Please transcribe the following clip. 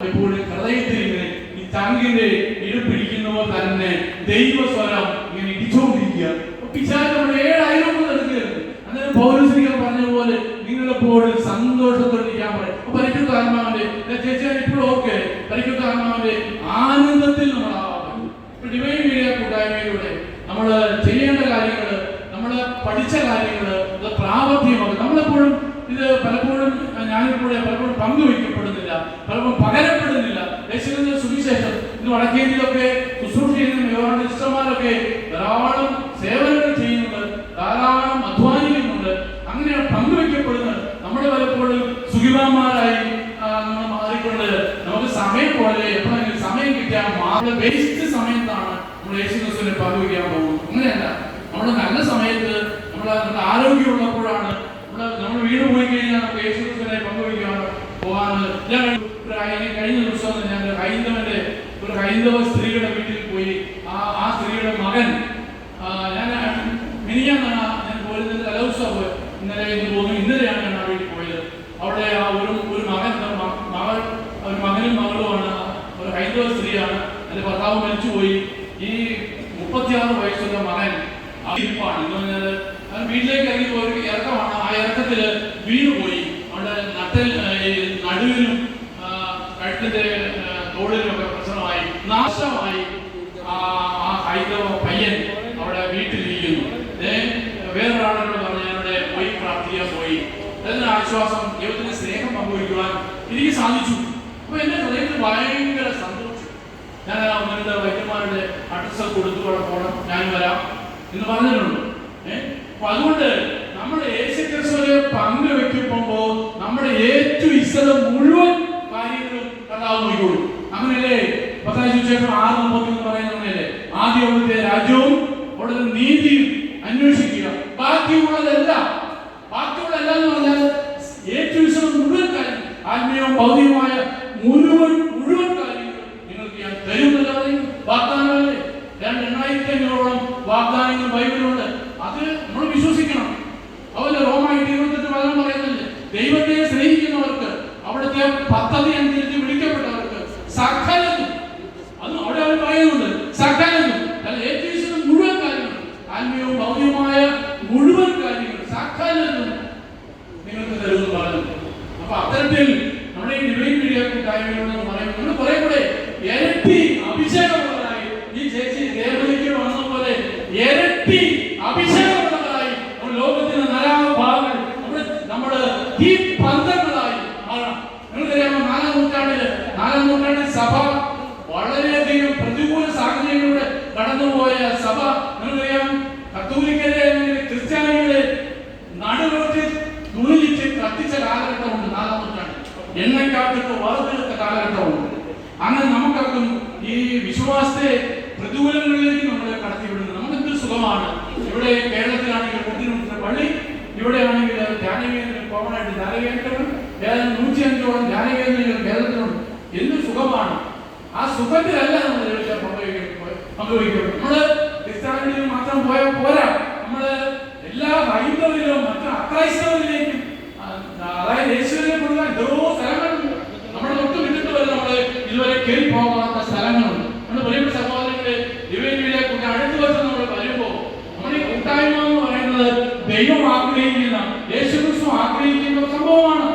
എപ്പോഴും ഹൃദയത്തിൽ ഈ ചങ്കിന്റെ ഇടുപ്പിടിക്കുന്നവർ തന്നെ ദൈവസ്വരം ഇങ്ങനെ ഇടിച്ചുകൊണ്ടിരിക്കുക. അപ്പൊ പിശാച് നമ്മുടെ ഏഴായിരം അങ്ങനെ അന്നേരം പറഞ്ഞ പോലെ നിങ്ങളെപ്പോഴും സന്തോഷത്തോടെ ഞാൻ പറയും. അപ്പൊ പരിശുദ്ധ ആത്മാവിന്റെ ചേച്ചി ഇപ്പോഴും ഓക്കെ പരിശുദ്ധ ആത്മാവിന്റെ ആനന്ദത്തിൽ നമ്മൾ ഡിവൈൻ മീഡിയ കൂട്ടായ്മയിലൂടെ നമ്മൾ ചെയ്യേണ്ട കാര്യങ്ങൾ നമ്മൾ പഠിച്ച കാര്യങ്ങൾ അത് പ്രാവർത്തികമാക്കും നമ്മളെപ്പോഴും ഇത് പലപ്പോഴും ഞാനിപ്പോൾ പലപ്പോഴും പങ്കുവയ്ക്കപ്പെടുന്നില്ല പലപ്പോഴും പകരപ്പെടുന്നില്ല. യേശുവിന്റെ സുവിശേഷം ഇന്ന് വടക്കേരിയിലൊക്കെ ശുശ്രൂഷ ധാരാളം സേവനങ്ങൾ ചെയ്യുന്നുണ്ട് ധാരാളം അധ്വാനിക്കുന്നുണ്ട്. അങ്ങനെ പങ്കുവയ്ക്കപ്പെടുന്നത് നമ്മൾ പലപ്പോഴും സുഖിമാന്മാരായി നമ്മൾ മാറിക്കൊണ്ട് നമുക്ക് സമയം പോലെ എപ്പോഴെങ്കിലും സമയം കിട്ടിയാൽ മാത്രം വേസ്റ്റ് സമയത്താണ് നമ്മൾ യേശു ക്രിസ്തുവിനെ പങ്കുവയ്ക്കാൻ പോകുന്നത്. അങ്ങനെയല്ല നമ്മൾ നല്ല സമയത്ത് നമ്മൾ നമ്മുടെ ആരോഗ്യമുള്ളപ്പോഴാണ് നമ്മൾ വീട് പോയി കഴിഞ്ഞാൽ നമുക്ക് യേശു ക്രിസ്തുവിനെ പങ്കുവയ്ക്കാൻ പോകാൻ ഞാൻ കഴിഞ്ഞ ദിവസം ഞാൻ ഹൈന്ദവന്റെ ഒരു ഹൈന്ദവ സ്ത്രീയുടെ വീട്ടിൽ പോയി. ആ ആ സ്ത്രീയുടെ മകൻ ഞാൻ മിനിഞ്ഞാന്നാണ് ഞാൻ പോയിരുന്നത് തലേദിവസം ഇന്നലെ ഇന്ന് പോകുന്നു ഇന്നലെയാണ് ഞാൻ ആ വീട്ടിൽ പോയത്. അവിടെ ആ ഒരു ഒരു മകൻ മകൾ ഒരു മകനും മകളുമാണ്. ഒരു ഹൈന്ദവ സ്ത്രീയാണ്. അതിന്റെ ഭർത്താവ് മരിച്ചുപോയി. ഈ മുപ്പത്തിയാറ് വയസ്സുള്ള മകൻ ഇരിപ്പാണ് എന്ന് പറഞ്ഞാൽ വീട്ടിലേക്ക് ഇറങ്ങി പോയി പോയി. വീണുപോയി അവിടെ നട്ടൽ നടുവിനും കഴുത്തിന്റെ ഒക്കെ പ്രശ്നമായി. നാശമായി. ആ ഹൈന്ദവ പയ്യൻ അവിടെ വീട്ടിലിരിക്കുന്നു. വേറൊരാളോട് പറഞ്ഞ് അവിടെ പോയി പ്രാർത്ഥിക്കാൻ പോയി. അതിന് ആശ്വാസം ദൈവത്തിന്റെ സ്നേഹം പങ്കുവയ്ക്കുവാൻ എനിക്ക് സാധിച്ചു. അപ്പൊ എന്റെ ഹൃദയത്തിൽ ഭയങ്കര സന്തോഷം. ഞാൻ രണ്ട് വൈദ്യന്മാരുടെ അഡ്രസ് കൊടുത്തു അവിടെ പോകണം ഞാൻ വരാം എന്ന് പറഞ്ഞിട്ടുണ്ട്. അപ്പൊ അതുകൊണ്ട് നമ്മുടെ യേശുക്രിസ്തുവിനെ ഇഷ്ടത മുഴുവൻ കാര്യങ്ങളും കർത്താവ് നോക്കിക്കോളും അങ്ങനെയല്ലേ? പത്താം സുവിശേഷം ആറ് മുപ്പത്തി എന്ന് പറയുന്നത് അങ്ങനെയല്ലേ? ആദ്യം അവിടുത്തെ രാജ്യവും അവിടുത്തെ നീതിയും അന്വേഷിക്കുക. ബാക്കിയുള്ളതെല്ലാം ബാക്കിയുള്ളതെല്ലാം എന്ന് പറഞ്ഞാൽ ഏറ്റവും മുഴുവൻ കാര്യം ആത്മീയവും ഭൗതികവുമായ മുഴുവൻ മുഴുവൻ കാര്യങ്ങളും നിങ്ങൾക്ക് ഞാൻ തരുമെന്നല്ല പറയുന്നു വാഗ്ദാനമല്ലേ രണ്ട് എണ്ണായിരത്തി അഞ്ഞൂറോളം വാഗ്ദാനങ്ങൾ ബൈബിളുണ്ട് അത് അത്തരത്തിൽ നമ്മുടെ ഈ ഡിവൈൻ മീഡിയ കൂട്ടായ്മയോട് കുറെ കൂടെ ഇരട്ടി അഭിഷേകമുള്ളതായി ഈ ചേച്ചി ദേവതയ്ക്ക് വന്ന പോലെ ഇരട്ടി അഭിഷേകമുള്ളതായി ലോകത്തിന്റെ ലോകത്തിന്റെ നാനാഭാഗങ്ങൾ നമ്മുടെ നമ്മുടെ ഈ പന്തങ്ങളായി മാറണം നിങ്ങൾക്കറിയാമോ നാലാം നൂറ്റാണ്ടിൽ നാലാം നൂറ്റാണ്ടിൽ സഭ എണ്ണയ്ക്കകത്തിട്ട് വറുത്തെടുത്ത കാലഘട്ടമുണ്ട് അങ്ങനെ നമുക്കൊക്കെ ഈ വിശ്വാസത്തെ പ്രതികൂലങ്ങളിലേക്ക് നമ്മളെ കടത്തിവിടുന്നത് നമുക്ക് എന്ത് സുഖമാണ്? ഇവിടെ കേരളത്തിലാണെങ്കിൽ മുട്ടിനുമുട്ടിന് പള്ളി ഇവിടെ ആണെങ്കിൽ ധ്യാനകേന്ദ്രം കോമൺ ആയിട്ട് ധ്യാനകേന്ദ്രങ്ങൾ ഏതാണ്ട് നൂറ്റി അഞ്ചോളം ധ്യാനകേന്ദ്രങ്ങൾ കേരളത്തിലുണ്ട്. എന്ത് സുഖമാണ്? ആ സുഖത്തിലല്ല നമ്മൾ പങ്കുവയ്ക്കുന്നത് നമ്മൾ ക്രിസ്ത്യാനിയിൽ മാത്രം പോയാൽ പോരാ. നമ്മൾ എല്ലാ ഹൈന്ദവരിലും മറ്റു അക്രൈസ്തവരിലേക്കും അതായത് യേശുവിനെ ദൈവം ആഗ്രഹിക്കുന്ന യേശുക്രിസ്തു ആഗ്രഹിക്കുന്ന സംഭവമാണ്